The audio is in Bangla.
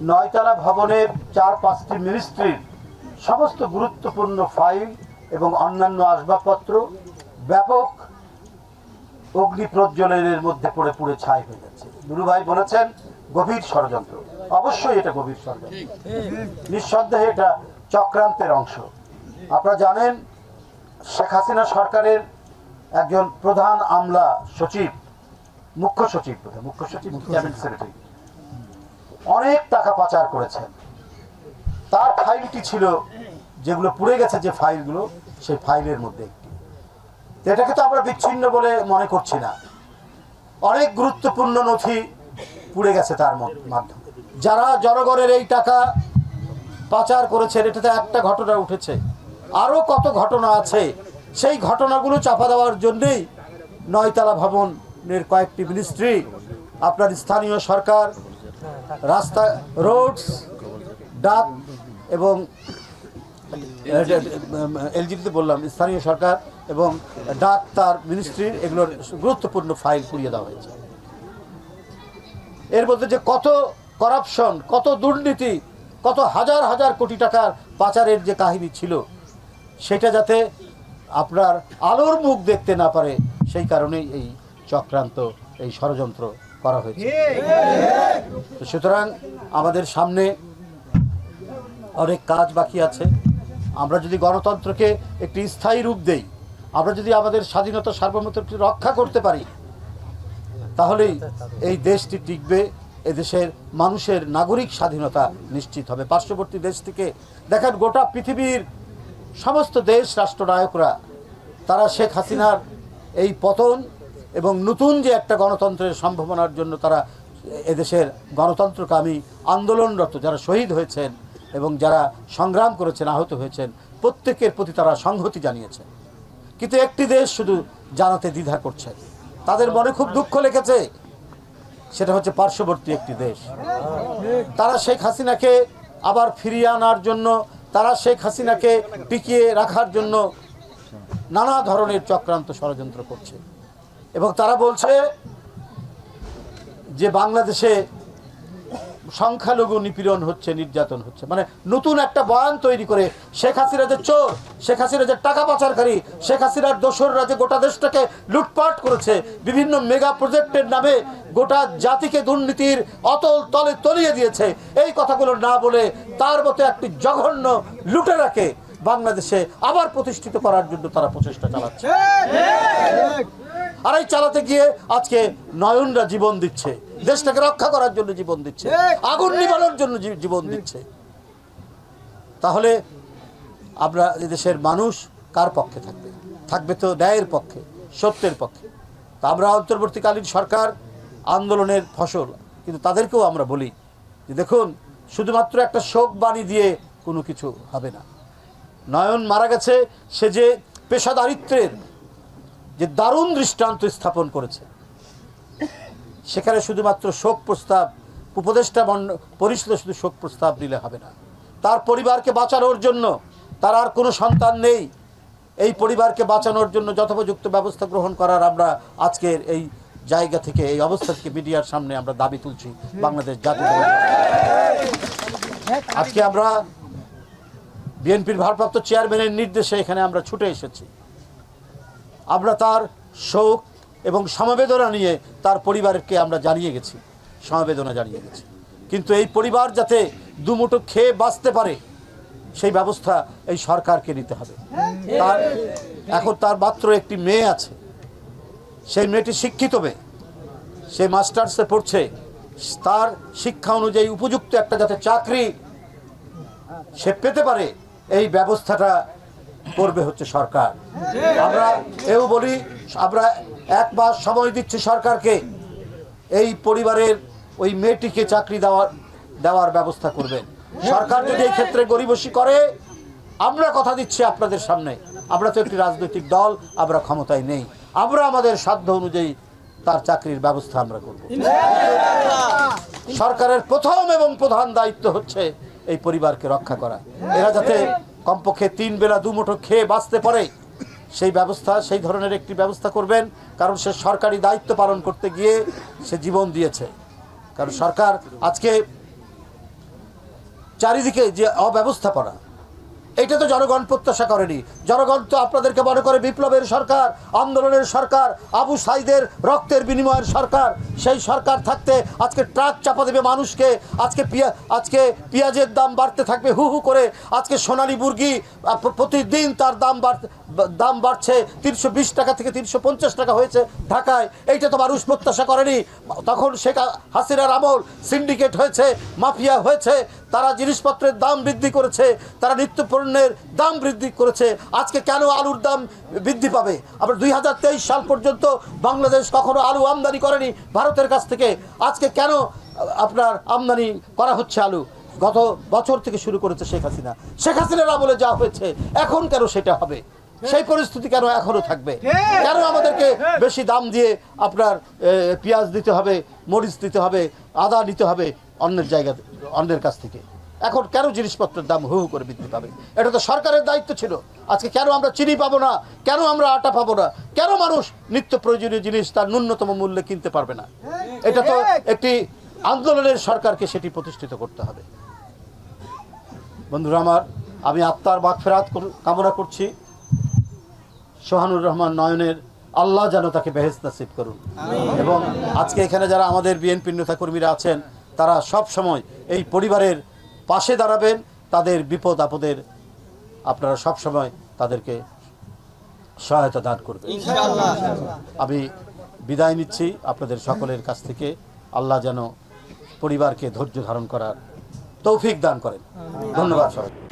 নয়তলা ভবনের চার পাঁচটি মিনিস্ট্রির সমস্ত গুরুত্বপূর্ণ ফাইল এবং অন্যান্য আসবাবপত্র ব্যাপক অগ্নি প্রজ্বলনের মধ্যে পড়ে পুড়ে ছাই হয়ে যাচ্ছে। নুরু ভাই বলেছেন, গভীর ষড়যন্ত্র। অবশ্যই এটা গভীর ষড়যন্ত্র। নিঃসন্দেহে এটা চক্রান্তের অংশ। আপনারা জানেন, শেখ হাসিনা সরকারের একজন প্রধান আমলা সচিব, মুখ্য সচিব মুখ্য সচিব, ক্যাবিনেট সেক্রেটারি। অনেক টাকা পাচার করেছেন তার ফাইলটি ছিল যেগুলো পুড়ে গেছে যে ফাইলগুলো, সেই ফাইলের মধ্যে একটি। এটাকে তো আমরা বিচ্ছিন্ন বলে মনে করছি না। অনেক গুরুত্বপূর্ণ নথি পুড়ে গেছে তার মাধ্যমে। যারা জনগণের এই টাকা পাচার করেছেন এটাতে একটা ঘটনা উঠেছে। আরও কত ঘটনা আছে। সেই ঘটনাগুলো চাপা দেওয়ার জন্যেই নয়তলা ভবনের কয়েকটি মিনিস্ট্রি, আপনার স্থানীয় সরকার রাস্তা, রোডস ডাক এবং এলজিপিতে বললাম, স্থানীয় সরকার এবং ডাক তার মিনিস্ট্রির এগুলোর গুরুত্বপূর্ণ ফাইল পুড়িয়ে দেওয়া হয়েছে। এর মধ্যে যে কত করাপশন কত দুর্নীতি, কত হাজার হাজার কোটি টাকার পাচারের যে কাহিনী ছিল, সেটা যাতে আপনার আলোর মুখ দেখতে না পারে, সেই কারণেই এই চক্রান্ত, এই ষড়যন্ত্র করা হয়েছে। তো সুতরাং আমাদের সামনে অনেক কাজ বাকি আছে। আমরা যদি গণতন্ত্রকে একটি স্থায়ী রূপ দেই আমরা যদি আমাদের স্বাধীনতা সার্বভৌমত্বকে রক্ষা করতে পারি তাহলেই এই দেশটি টিকবে এদেশের মানুষের নাগরিক স্বাধীনতা নিশ্চিত হবে। পার্শ্ববর্তী দেশ থেকে দেখেন গোটা পৃথিবীর সমস্ত দেশ রাষ্ট্রনায়করা তারা শেখ হাসিনার এই পতন এবং নতুন যে একটা গণতন্ত্রের সম্ভাবনার জন্য তারা এদেশের গণতন্ত্রকামী আন্দোলনরত যারা শহীদ হয়েছেন এবং যারা সংগ্রাম করেছেন, আহত হয়েছেন, প্রত্যেকের প্রতি তারা সংহতি জানিয়েছেন কিন্তু একটি দেশ শুধু জানাতে দ্বিধা করছে। তাদের মনে খুব দুঃখ লেগেছে। সেটা হচ্ছে পার্শ্ববর্তী একটি দেশ। তারা শেখ হাসিনাকে আবার ফিরিয়ে আনার জন্য, তারা শেখ হাসিনাকে টিকিয়ে রাখার জন্য নানা ধরনের চক্রান্ত ষড়যন্ত্র করছে। এবং তারা বলছে যে বাংলাদেশে সংখ্যালঘু নিপীড়ন হচ্ছে, নির্যাতন হচ্ছে। মানে নতুন একটা বয়ান তৈরি করে শেখ হাসিনা যে চোর, শেখ হাসিনা যে টাকা পাচারকারী, শেখ হাসিনার দোসররা যে গোটা দেশটাকে লুটপাট করেছে, বিভিন্ন মেগা প্রজেক্টের নামে গোটা জাতিকে দুর্নীতির অতল তলে তলিয়ে দিয়েছে, এই কথাগুলো না বলে তার মতো একটি জঘন্য লুটেরাকে বাংলাদেশে আবার প্রতিষ্ঠিত করার জন্য তারা প্রচেষ্টা চালাচ্ছে। আর এই চালাতে গিয়ে আজকে নয়নরা জীবন দিচ্ছে। দেশটাকে রক্ষা করার জন্য জীবন দিচ্ছে। আগুন নিবানোর জন্য জীবন দিচ্ছে। তাহলে আমরা দেশের মানুষ কার পক্ষে থাকবে? থাকবে তো ন্যায়ের পক্ষে সত্যের পক্ষে। তা আমরা অন্তর্বর্তীকালীন সরকার আন্দোলনের ফসল কিন্তু তাদেরকেও আমরা বলি যে দেখুন শুধুমাত্র একটা শোক বাণী দিয়ে কোনো কিছু হবে না। নয়ন মারা গেছে সে যে পেশাদারিত্বের যে দারুণ দৃষ্টান্ত স্থাপন করেছে। সেখানে শুধুমাত্র শোক প্রস্তাব, উপদেষ্টা পরিষদে শুধু শোক প্রস্তাব দিলে হবে না। তার পরিবারকে বাঁচানোর জন্য তার আর কোনো সন্তান নেই। এই পরিবারকে বাঁচানোর জন্য যথোপযুক্ত ব্যবস্থা গ্রহণ করার আমরা আজকের এই জায়গা থেকে, এই অবস্থা থেকে মিডিয়ার সামনে আমরা দাবি তুলছি বাংলাদেশ জাতীয় আজকে আমরা বিএনপির ভারপ্রাপ্ত চেয়ারম্যানের নির্দেশে এখানে আমরা ছুটে এসেছি। আমরা তার শোক এবং সমবেদনা নিয়ে তার পরিবারকে আমরা জানিয়ে গেছি, সমবেদনা জানিয়ে গেছি। কিন্তু এই পরিবার যাতে দুমুঠো খেয়ে বাঁচতে পারে, সেই ব্যবস্থা এই সরকারকে নিতে হবে। তার, এখন তার মাত্র একটি মেয়ে আছে। সেই মেয়েটি শিক্ষিত মেয়ে। সে মাস্টার্সে পড়ছে। তার শিক্ষা অনুযায়ী উপযুক্ত একটা যাতে চাকরি সে পেতে পারে, এই ব্যবস্থাটা করবে হচ্ছে সরকার। আমরা এও বলি, আমরা এক মাস সময় দিচ্ছি সরকারকে এই পরিবারের ওই মেয়েটিকে চাকরি দেওয়ার দেওয়ার ব্যবস্থা করবেন। সরকার যদি এই ক্ষেত্রে গরিবসী করে, আমরা কথা দিচ্ছি আপনাদের সামনে। আমরা তো একটি রাজনৈতিক দল, আমরা ক্ষমতায় নেই। আমরা আমাদের সাধ্য অনুযায়ী তার চাকরির ব্যবস্থা আমরা করব। সরকারের প্রথম এবং প্রধান দায়িত্ব হচ্ছে এই পরিবারকে রক্ষা করা। এরা যাতে কমপক্ষে তিন বেলা দু মুঠো খেয়ে বাঁচতে পারে। সেই ব্যবস্থা, সেই ধরনের একটি ব্যবস্থা করবেন, কারণ সে সরকারি দায়িত্ব পালন করতে গিয়ে সে জীবন দিয়েছে। কারণ সরকার আজকে চারিদিকে যে অব্যবস্থাপনা এটা তো জনগণ প্রত্যাশা করেনি। জনগণ তো আপনাদেরকে মনে করে বিপ্লবের সরকার, আন্দোলনের সরকার, আবু সাইদের রক্তের বিনিময়ের সরকার, সেই সরকার থাকতে আজকে ট্রাক চাপা দেবে মানুষকে, আজকে পিয়া আজকে পেঁয়াজের দাম বাড়তে থাকবে হু হু করে, আজকে সোনালি মুরগি প্রতিদিন তার দাম বাড়তে দাম বাড়ছে তিনশো বিশ টাকা থেকে তিনশো পঞ্চাশ টাকা হয়েছে ঢাকায়। এইটা তো মানুষ প্রত্যাশা করেনি। তখন শেখ হাসিনার আমল সিন্ডিকেট হয়েছে, মাফিয়া হয়েছে, তারা জিনিসপত্রের দাম বৃদ্ধি করেছে, তারা নিত্য পণ্যের দাম বৃদ্ধি করেছে। আজকে কেন আলুর দাম বৃদ্ধি পাবে? আবার দুই হাজার তেইশ সাল পর্যন্ত বাংলাদেশ কখনো আলু আমদানি করেনি ভারতের কাছ থেকে। আজকে কেন আপনার আমদানি করা হচ্ছে আলু? গত বছর থেকে শুরু করেছে শেখ হাসিনা। শেখ হাসিনার আমলে যা হয়েছে, এখন কেন সেটা হবে? সেই পরিস্থিতি কেন এখনও থাকবে? কেন আমাদেরকে বেশি দাম দিয়ে আপনার পেঁয়াজ দিতে হবে মরিচ দিতে হবে আদা নিতে হবে অন্যের জায়গা অন্যের কাছ থেকে? এখন কেন জিনিসপত্রের দাম হু হু করে বৃদ্ধি পাবে? এটা তো সরকারের দায়িত্ব ছিল। আজকে কেন আমরা চিনি পাবো না? কেন আমরা আটা পাবো না? কেন মানুষ নিত্য প্রয়োজনীয় জিনিস তার ন্যূনতম মূল্যে কিনতে পারবে না? এটা তো একটি আন্দোলনের সরকারকে সেটি প্রতিষ্ঠিত করতে হবে। বন্ধুরা আমার আমি আত্মার বাক ফেরাত কামনা করছি। সোহানুর রহমান নয়নের আল্লাহ যেন তাকে বেহেস নাসিব করুন। এবং আজকে এখানে যারা আমাদের বিএনপি নেতা কর্মীরা আছেন তারা সব সময় এই পরিবারের পাশে দাঁড়াবেন তাদের বিপদ আপদের আপনারা সব সময় তাদেরকে সহায়তা দান করবেন। আমি বিদায় নিচ্ছি আপনাদের সকলের কাছ থেকে। আল্লাহ যেন পরিবারকে ধৈর্য ধারণ করার তৌফিক দান করেন। ধন্যবাদ সবাই